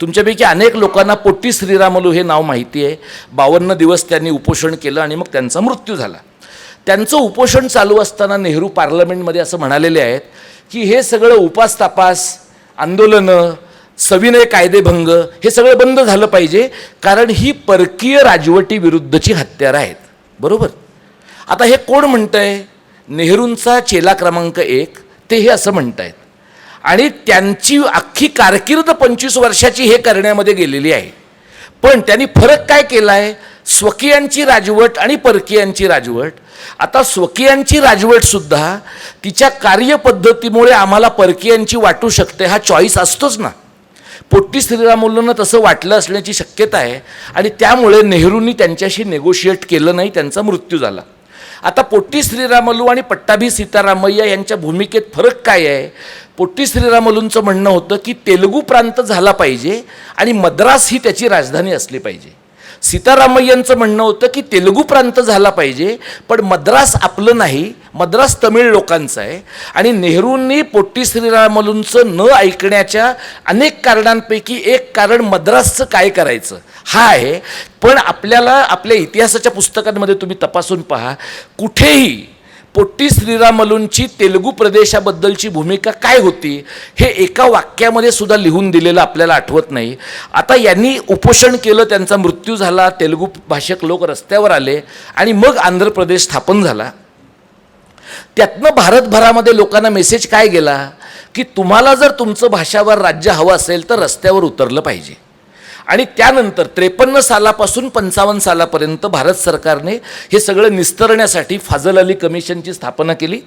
तुमच्यापैकी अनेक लोकांना पोट्टी श्रीरामलू हे नाव माहिती आहे. बावन्न दिवस त्यांनी उपोषण केलं आणि मग त्यांचा मृत्यू झाला. त्यांचं उपोषण चालू असताना नेहरू पार्लमेंटमध्ये असं म्हणालेले आहेत की हे सगळं उपास तापास आंदोलनं सविनय कायदेभंग हे सगळं बंद झालं पाहिजे कारण ही परकीय राजवटीविरुद्धची हत्यारं आहेत. बरोबर? आता हे कोण म्हणतंय? नेहरूंचा चेला क्रमांक एक ते हे असं म्हणत आहेत आणि त्यांची अख्खी कारकीर्द पंचवीस वर्षाची हे करण्यामध्ये गेलेली आहे. पण त्यांनी फरक काय केला आहे स्वकीयांची राजवट आणि परकीयांची राजवट. आता स्वकीयांची राजवटसुद्धा तिच्या कार्यपद्धतीमुळे आम्हाला परकीयांची वाटू शकते हा चॉईस असतोच ना. पोट्टी श्रीरामुलूंना तसं वाटलं असण्याची शक्यता आहे. आणि त्यामुळे नेहरूंनी त्यांच्याशी नेगोशिएट केलं नाही त्यांचा मृत्यू झाला. आता पोट्टी श्रीरामलू आणि पट्टाभी सीतारामय्या यांच्या भूमिकेत फरक काय आहे? पोट्टी श्रीरामलूंचं म्हणणं होतं की तेलुगू प्रांत झाला पाहिजे आणि मद्रास ही त्याची राजधानी असली पाहिजे. सीतारामय्यांचं म्हणणं होतं की तेलुगू प्रांत झाला पाहिजे पण मद्रास आपलं नाही मद्रास तमिळ लोकांचं आहे. आणि नेहरूंनी पोट्टी श्रीरामलूंचं न ऐकण्याच्या अनेक कारणांपैकी एक कारण मद्रासचं काय करायचं? हा आहे. पण आपल्याला आपल्या इतिहासाच्या पुस्तकांमध्ये तुम्ही तपासून पहा. कुठेही पोट्टी श्रीरामलूंची तेलुगू प्रदेशाबद्दलची भूमिका काय होती हे एका वाक्यामध्ये सुद्धा लिहून दिलेलं आपल्याला आठवत नाही. आता यांनी उपोषण केलं त्यांचा मृत्यू झाला तेलुगू भाषक लोक रस्त्यावर आले आणि मग आंध्र प्रदेश स्थापन झाला. त्यातनं भारतभरामध्ये लोकांना मेसेज काय गेला की तुम्हाला जर तुमचं भाषावर राज्य हवं असेल तर रस्त्यावर उतरलं पाहिजे. आणि त्यानंतर त्रेपन्न सालापासून पंचावन्न सालापर्यंत भारत सरकारने हे सगळं निस्तरण्यासाठी फाजल अली कमिशनची स्थापना केली.